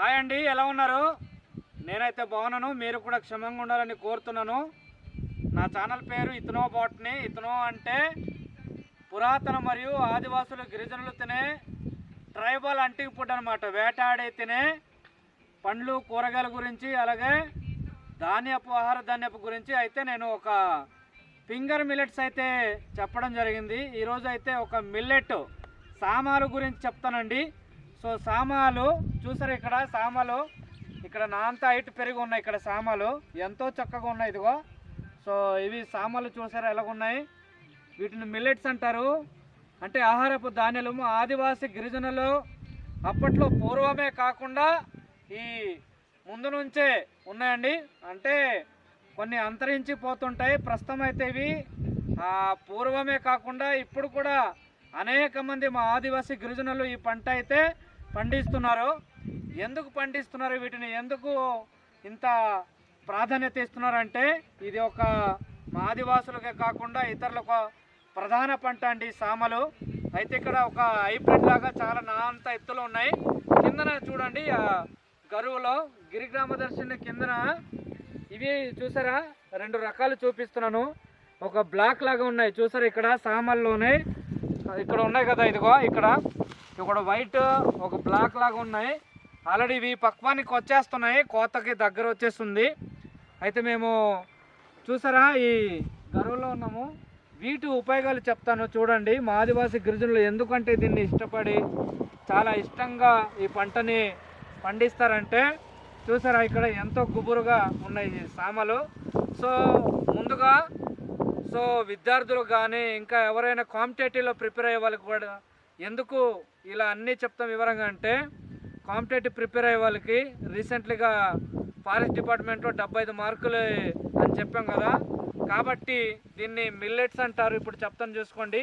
Hi అండి ఎలా ఉన్నారు? నేనైతే బాగున్నాను మీరు కూడా క్షమంగా ఉండాలని కోరుతున్నాను. నా ఛానల్ పేరు ఇతనో బాట్ని. ఇతనో అంటే పురాతన మరియు ఆదివాసులు గిరిజనులు తినే ట్రైబల్ అంటికి ఫుడ్ అనమాట వేటాడే తినే పండ్లు కూరగాయల గురించి అలాగే ధాన్యపు ఆహార ధాన్యపు గురించి అయితే నేను ఒక ఫింగర్ మిల్లెట్స్ అయితే చెప్పడం జరిగింది. ఈరోజు అయితే ఒక మిల్లెట్ సామాలు గురించి చెప్తానండి. సో సామాలు చూసారు ఇక్కడ సామాలు? ఇక్కడ నా అంత హైట్ పెరిగి ఉన్నాయి ఇక్కడ సామాలు. ఎంతో చక్కగా ఉన్నాయి ఇదిగో. సో ఇవి సామాలు చూసారా ఎలాగున్నాయి? వీటిని మిల్లెట్స్ అంటారు. అంటే ఆహారపు ధాన్యాలు ఆదివాసి గిరిజనులు అప్పట్లో పూర్వమే కాకుండా ఈ ముందు నుంచే ఉన్నాయండి. అంటే కొన్ని అంతరించి పోతుంటాయి ప్రస్తుతం అయితే ఇవి పూర్వమే కాకుండా ఇప్పుడు కూడా అనేక మంది మా ఆదివాసీ గిరిజనులు ఈ పంట అయితే పండిస్తున్నారు? ఎందుకు పండిస్తున్నారు? వీటిని ఎందుకు ఇంత ప్రాధాన్యత ఇస్తున్నారంటే ఇది ఒక మా ఆదివాసులకే కాకుండా ఇతరులకు ప్రధాన పంట అండి సామలు. అయితే ఇక్కడ ఒక హైబ్రిడ్ లాగా చాలా నాంత ఎత్తులు ఉన్నాయి. కిందన చూడండి ఆ గరువులో గిరిగ్రామ దర్శన కిందన ఇవి చూసారా? రెండు రకాలు చూపిస్తున్నాను. ఒక బ్లాక్ లాగా ఉన్నాయి. చూసారా? ఇక్కడ సామల్లోనే ఇక్కడ ఉన్నాయి కదా ఇదిగో ఇక్కడ. ఇక్కడ వైట్ ఒక బ్లాక్ లాగా ఉన్నాయి. ఆల్రెడీ ఇవి పక్వానికి వచ్చేస్తున్నాయి. కోతకి దగ్గర వచ్చేస్తుంది. అయితే మేము చూసారా ఈ గరువులో ఉన్నాము. వీటి ఉపయోగాలు చెప్తాను చూడండి. మా ఆదివాసీ గిరిజనులు ఎందుకంటే దీన్ని ఇష్టపడి చాలా ఇష్టంగా ఈ పంటని పండిస్తారంటే చూసారా ఇక్కడ ఎంతో గుబురుగా ఉన్నాయి సామలు. సో ముందుగా సో విద్యార్థులు కానీ ఇంకా ఎవరైనా కాంపిటేటివ్లో ప్రిపేర్ అయ్యే వాళ్ళకి కూడా ఎందుకు ఇలా అన్నీ చెప్తాం వివరంగా అంటే కాంపిటేటివ్ ప్రిపేర్ అయ్యే వాళ్ళకి రీసెంట్లీగా ఫారెస్ట్ డిపార్ట్మెంట్లో డెబ్బై ఐదు మార్కులు అని చెప్పాం కదా. కాబట్టి దీన్ని మిల్లెట్స్ అంటారు ఇప్పుడు చెప్తాను చూసుకోండి.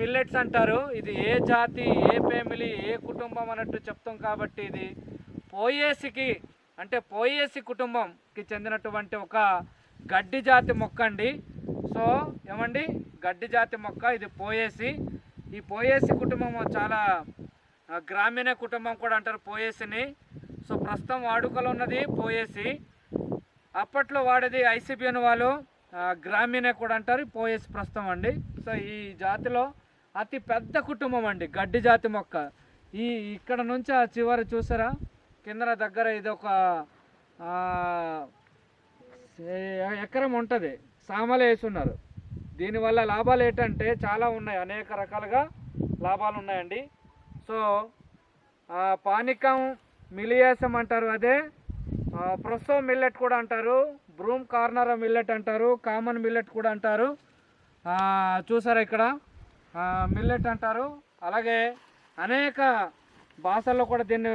మిల్లెట్స్ అంటారు ఇది ఏ జాతి ఏ ఫ్యామిలీ ఏ కుటుంబం అన్నట్టు చెప్తాం కాబట్టి ఇది పోయేసికి అంటే పోయేసి కుటుంబంకి చెందినటువంటి ఒక గడ్డి జాతి మొక్క అండి. సో ఏమండి? గడ్డి జాతి మొక్క ఇది పోయేసి ఈ పోయేసి కుటుంబం చాలా గ్రామీణ కుటుంబం కూడా అంటారు పోయేసిని. సో ప్రస్తుతం వాడుకలో ఉన్నది పోయేసి. అప్పట్లో వాడేది ఐసిబిఎన్ వాళ్ళు గ్రామీణ కూడా అంటారు పోయేసి ప్రస్తుతం అండి. సో ఈ జాతిలో అతి పెద్ద కుటుంబం అండి గడ్డి జాతి మొక్క. ఈ ఇక్కడ నుంచి ఆ చివరి చూసారా? కింద దగ్గర ఇది ఒక ఎకరం ఉంటుంది. సామలు వేసున్నారు దీనివల్ల లాభాలు ఏంటంటే చాలా ఉన్నాయి. అనేక రకాలుగా లాభాలు ఉన్నాయండి. సో పానికం మిలియాసం అంటారు అదే. ప్రొసో మిల్లెట్ కూడా అంటారు. బ్రూమ్ కార్నర్ మిల్లెట్ అంటారు. కామన్ మిల్లెట్ కూడా అంటారు. చూసారా ఇక్కడ? మిల్లెట్ అంటారు. అలాగే అనేక భాషల్లో కూడా దీన్ని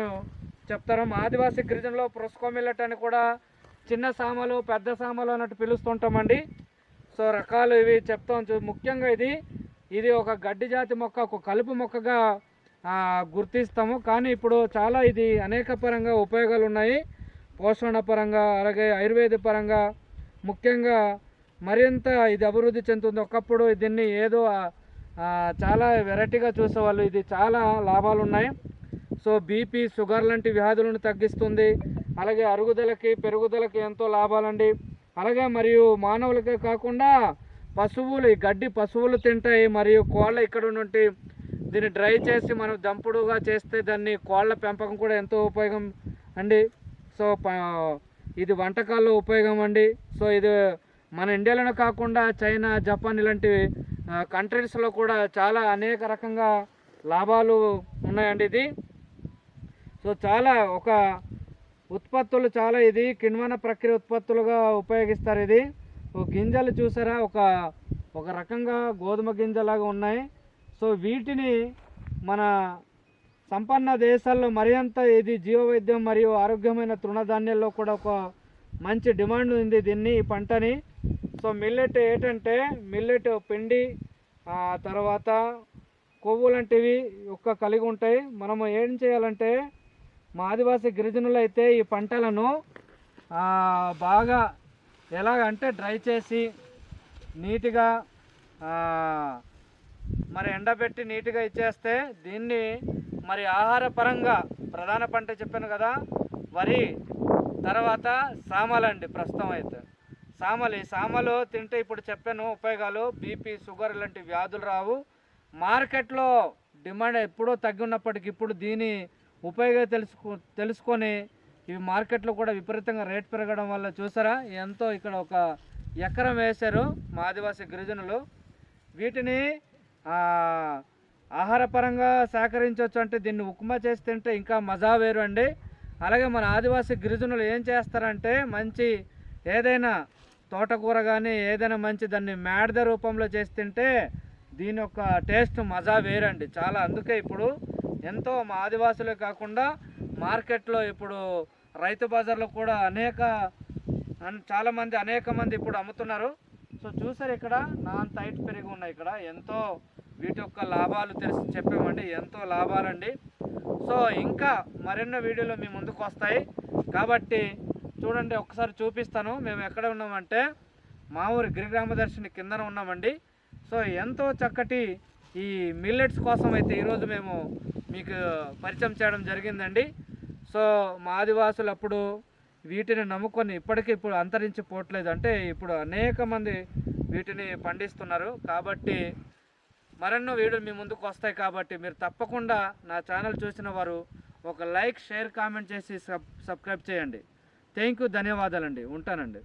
చెప్తారు. మా ఆదివాసీ గిరిజనలో ప్రొస్కో మిల్లెట్ అని కూడా చిన్న సామలు పెద్ద సామలు అన్నట్టు పిలుస్తుంటామండి. సో రకాలు ఇవి చెప్తాం చూ- ముఖ్యంగా ఇది ఇది ఒక గడ్డి జాతి మొక్క ఒక కలుపు మొక్కగా గుర్తిస్తాము. కానీ ఇప్పుడు చాలా ఇది అనేక పరంగా ఉపయోగాలు ఉన్నాయి పోషణ పరంగా అలాగే ఆయుర్వేద పరంగా. ముఖ్యంగా మరింత ఇది అభివృద్ధి చెందుతుంది. ఒకప్పుడు దీన్ని ఏదో చాలా వెరైటీగా చూసేవాళ్ళు. ఇది చాలా లాభాలు ఉన్నాయి సో బీపీ షుగర్ లాంటి వ్యాధులను తగ్గిస్తుంది. అలాగే అరుగుదలకి పెరుగుదలకి ఎంతో లాభాలండి. అలాగే మరియు మానవులకే కాకుండా పశువులు ఈ గడ్డి పశువులు తింటాయి మరియు కోళ్ళ ఇక్కడ నుండి దీన్ని డ్రై చేసి మనం దంపుడుగా చేస్తే దాన్ని కోళ్ళ పెంపకం కూడా ఎంతో ఉపయోగం అండి. సో ప- ఇది వంటకాల్లో ఉపయోగం అండి. సో ఇది మన ఇండియాలోనే కాకుండా చైనా జపాన్ ఇలాంటి కంట్రీస్లో కూడా చాలా అనేక రకంగా లాభాలు ఉన్నాయండి ఇది. సో చాలా ఒక ఉత్పత్తులు చాలా ఇది. కిణ్వన ప్రక్రియ ఉత్పత్తులుగా ఉపయోగిస్తారు ఇది. ఓ గింజలు చూసారా? ఒక ఒక రకంగా గోధుమ గింజలాగా ఉన్నాయి. సో వీటిని మన సంపన్న దేశాల్లో మరింత ఇది జీవవైద్యం మరియు ఆరోగ్యమైన తృణధాన్యాల్లో కూడా ఒక మంచి డిమాండ్ ఉంది దీన్ని ఈ పంటని. సో మిల్లెట్ ఏంటంటే మిల్లెట్ పిండి తర్వాత కొవ్వు లాంటివి ఒక్క కలిగి ఉంటాయి. మనము ఏం చేయాలంటే మా ఆదివాసీ గిరిజనులు అయితే ఈ పంటలను బాగా ఎలాగంటే డ్రై చేసి నీట్గా మరి ఎండబెట్టి నీట్గా ఇచ్చేస్తే దీన్ని మరి ఆహార పరంగా ప్రధాన పంట చెప్పాను కదా వరి తర్వాత సామలండి ప్రస్తుతం అయితే. సామలు ఈ సామలు తింటే ఇప్పుడు చెప్పాను ఉపయోగాలు బీపీ షుగర్ ఇలాంటి వ్యాధులు రావు. మార్కెట్లో డిమాండ్ ఎప్పుడో తగ్గి ఉన్నప్పటికీ ఇప్పుడు దీని ఉపయోగ తెలుసుకో తెలుసుకొని ఇవి మార్కెట్లో కూడా విపరీతంగా రేట్ పెరగడం వల్ల చూసారా? ఎంతో ఇక్కడ ఒక ఎకరం వేశారు మా ఆదివాసీ గిరిజనులు. వీటిని ఆహారపరంగా సేకరించవచ్చు అంటే దీన్ని ఉప్మా చేసి తింటే ఇంకా మజా వేరు అండి. అలాగే మన ఆదివాసీ గిరిజనులు ఏం చేస్తారంటే మంచి ఏదైనా తోటకూర కానీ ఏదైనా మంచి దాన్ని మేడద రూపంలో చేసి తింటే దీని యొక్క టేస్ట్ మజా వేరండి. చాలా అందుకే ఇప్పుడు ఎంతో మా ఆదివాసులే కాకుండా మార్కెట్లో ఇప్పుడు రైతు బజార్లో కూడా అనేక చాలామంది అనేక మంది ఇప్పుడు అమ్ముతున్నారు. సో చూసారు ఇక్కడ నా అంత హైట్ పెరిగి ఉన్నాయి ఇక్కడ. ఎంతో వీటి యొక్క లాభాలు తెలిసి చెప్పామండి. ఎంతో లాభాలండి. సో ఇంకా మరెన్నో వీడియోలు మీ ముందుకు వస్తాయి. కాబట్టి చూడండి ఒకసారి చూపిస్తాను. మేము ఎక్కడ ఉన్నామంటే మా ఊరి గిరిగ్రామ దర్శిని కిందన ఉన్నామండి. సో ఎంతో చక్కటి ఈ మిల్లెట్స్ కోసం అయితే ఈరోజు మేము మీకు పరిచయం చేయడం జరిగిందండి. సో మా ఆదివాసులు అప్పుడు వీటిని నమ్ముకొని ఇప్పటికీ ఇప్పుడు అంతరించిపోవట్లేదు. అంటే ఇప్పుడు అనేక మంది వీటిని పండిస్తున్నారు. కాబట్టి మరెన్నో వీడియోలు మీ ముందుకు వస్తాయి కాబట్టి మీరు తప్పకుండా నా ఛానల్ చూసిన వారు ఒక లైక్ షేర్ కామెంట్ చేసి సబ్ సబ్స్క్రైబ్ చేయండి. థ్యాంక్ యూ ధన్యవాదాలండి. ఉంటానండి.